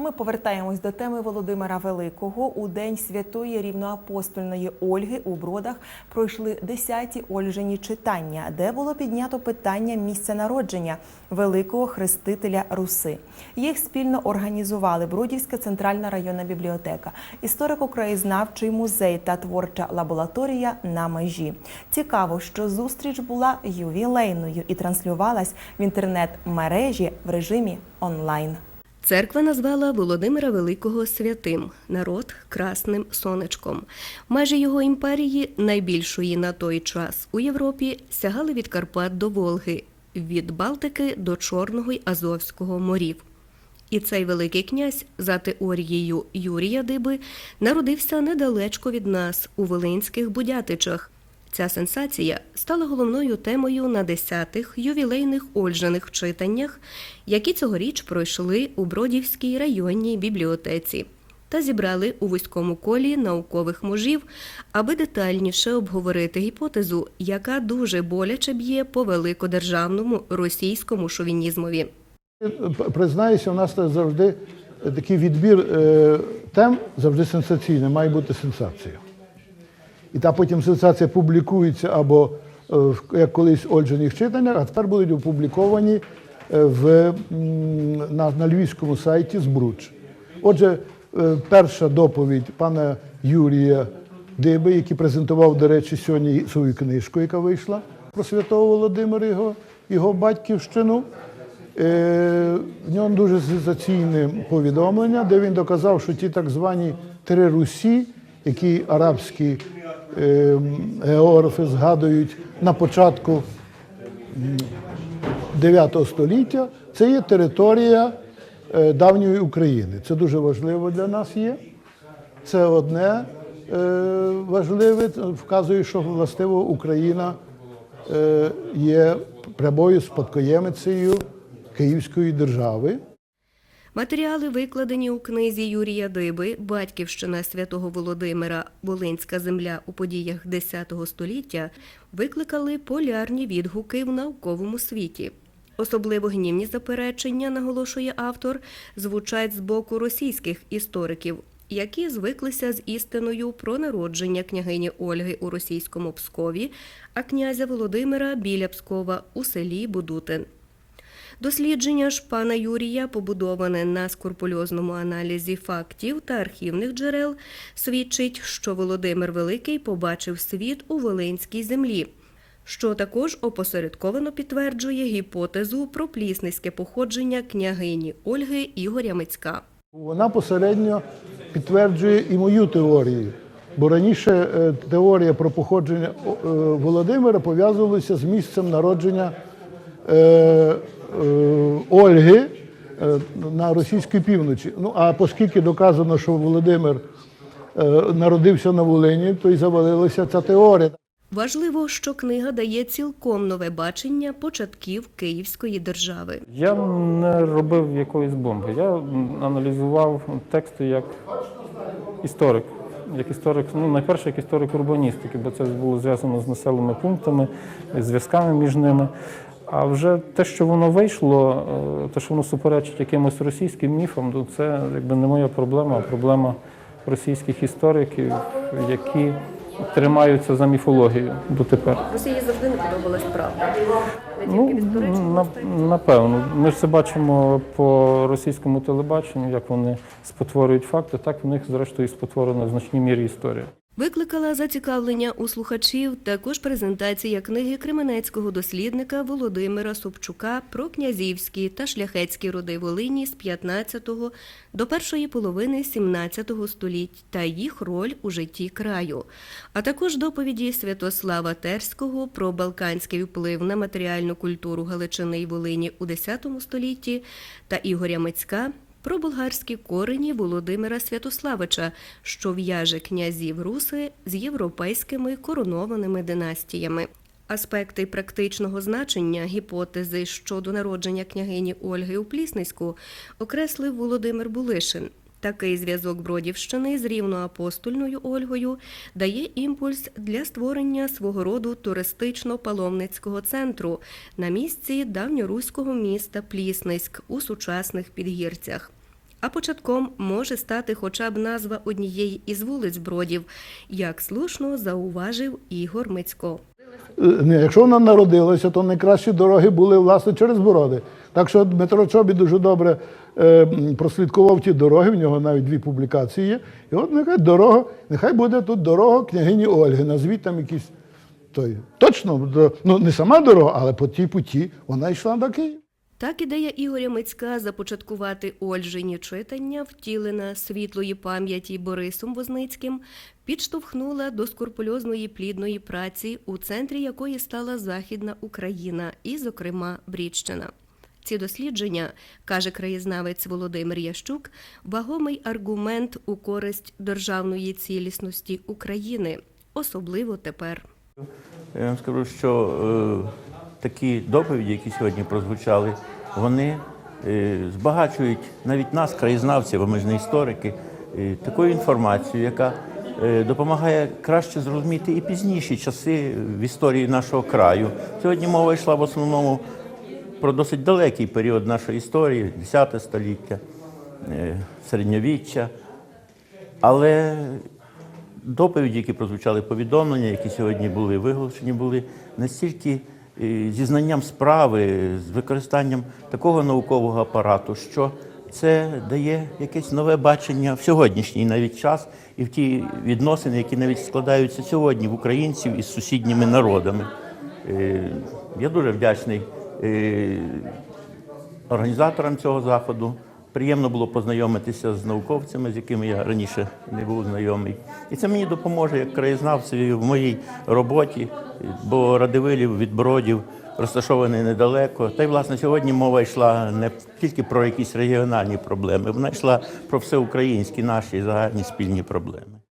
Ми повертаємось до теми Володимира Великого. У день святої рівноапостольної Ольги у Бродах пройшли десяті Ольжені читання, де було піднято питання місця народження великого хрестителя Руси. Їх спільно організували Бродівська центральна районна бібліотека, історико-краєзнавчий музей та творча лабораторія на межі. Цікаво, що зустріч була ювілейною і транслювалась в інтернет-мережі в режимі онлайн. Церква назвала Володимира Великого святим, народ красним сонечком. Межі його імперії, найбільшої на той час у Європі, сягали від Карпат до Волги, від Балтики до Чорного й Азовського морів. І цей великий князь, за теорією Юрія Диби, народився недалечко від нас у Волинських Будятичах. Ця сенсація стала головною темою на десятих ювілейних Ольжаних читаннях, які цьогоріч пройшли у Бродівській районній бібліотеці та зібрали у вузькому колі наукових мужів, аби детальніше обговорити гіпотезу, яка дуже боляче б'є по великодержавному російському шовінізмові. Признаюся, у нас завжди такий відбір е, тем завжди сенсаційний, має бути сенсація. І та потім сенсація публікується або е, як колись в читаннях, а тепер будуть опубліковані е, в, на, на львівському сайті Збруч. Отже, е, перша доповідь пана Юрія Диби, який презентував, до речі, сьогодні свою книжку, яка вийшла про святого Володимира, його, його батьківщину. В ньому дуже сенсаційне повідомлення, де він доказав, що ті так звані три Русі, які арабські географи згадують на початку м, 9 століття, це є територія е, давньої України. Це дуже важливо для нас є. Це одне е, важливе, вказує, що властиво Україна е, є прямою спадкоємицею Київської держави. Матеріали, викладені у книзі Юрія Диби Батьківщина святого Володимира Волинська земля у подіях X століття, викликали полярні відгуки в науковому світі. Особливо гнівні заперечення, наголошує автор, звучать з боку російських істориків, які звиклися з істиною про народження княгині Ольги у російському Пскові, а князя Володимира біля Пскова у селі Будутин. Дослідження ж пана Юрія, побудоване на скрупульозному аналізі фактів та архівних джерел, свідчить, що Володимир Великий побачив світ у Волинській землі, що також опосередковано підтверджує гіпотезу про плісницьке походження княгині Ольги Ігоря Мицька. Вона посередньо підтверджує і мою теорію. Бо раніше е, теорія про походження е, Володимира пов'язувалася з місцем народження е, Ольги е, на російській півночі. Ну а оскільки доказано, що Володимир е, народився на Волині, то й завалилася ця теорія. Важливо, що книга дає цілком нове бачення початків Київської держави. Я не робив якоїсь бомби. Я аналізував тексти як історик. Як історик, ну найперше як історик урбаністики, бо це було зв'язано з населеними пунктами, зв'язками між ними. А вже те, що воно вийшло, е, те, що воно суперечить якимось російським міфам, то це якби не моя проблема, а проблема російських істориків, які тримаються за міфологію дотепер. Росії завжди не подобалась правда. Ну, на- напевно. Ми ж це бачимо по російському телебаченню, як вони спотворюють факти, так в них, зрештою, і спотворена в значній мірі історія. Викликала зацікавлення у слухачів також презентація книги кременецького дослідника Володимира Собчука про князівські та шляхетські роди Волині з 15 до першої половини 17 століть та їх роль у житті краю, а також доповіді Святослава Терського про балканський вплив на матеріальну культуру Галичини й Волині у X столітті та Ігоря Мицька про болгарські корені Володимира Святославича, що в'яже князів Руси з європейськими коронованими династіями. Аспекти практичного значення гіпотези щодо народження княгині Ольги у Плісницьку окреслив Володимир Булишин. Такий зв'язок Бродівщини з рівноапостольною Ольгою дає імпульс для створення свого роду туристично-паломницького центру на місці давньоруського міста Плісниськ у сучасних підгірцях. А початком може стати хоча б назва однієї із вулиць Бродів, як слушно зауважив Ігор Мицько. Е, якщо вона народилася, то найкращі дороги були власне через Бороди. Так що Дмитро Чобі дуже добре прослідкував ті дороги, в нього навіть дві публікації є. І от нехай дорога, нехай буде тут дорога княгині Ольги. Назвіть там якийсь той. Точно, ну не сама дорога, але по тій путі вона йшла до Києва. Так ідея Ігоря Мицька започаткувати Ольжині читання, втілена світлої пам'яті Борисом Возницьким, підштовхнула до скрупульозної плідної праці, у центрі якої стала Західна Україна і, зокрема, Брідщина. Ці дослідження, каже краєзнавець Володимир Ящук, вагомий аргумент у користь державної цілісності України, особливо тепер. Я вам скажу, що е, такі доповіді, які сьогодні прозвучали, вони е, збагачують навіть нас, краєзнавців, а ми ж не історики, е, такою інформацією, яка е, допомагає краще зрозуміти і пізніші часи в історії нашого краю. Сьогодні мова йшла в основному про досить далекий період нашої історії, 10 століття, е, середньовіччя. Але доповіді, які прозвучали, повідомлення, які сьогодні були виголошені, були настільки е, зі знанням справи, з використанням такого наукового апарату, що це дає якесь нове бачення в сьогоднішній навіть час і в ті відносини, які навіть складаються сьогодні в українців із сусідніми народами. Е, Я дуже вдячний організаторам цього заходу. Приємно було познайомитися з науковцями, з якими я раніше не був знайомий. І це мені допоможе як краєзнавцеві в моїй роботі, бо Радивилів від Бродів розташований недалеко. Та й власне сьогодні мова йшла не тільки про якісь регіональні проблеми, вона йшла про всеукраїнські наші загальні спільні проблеми.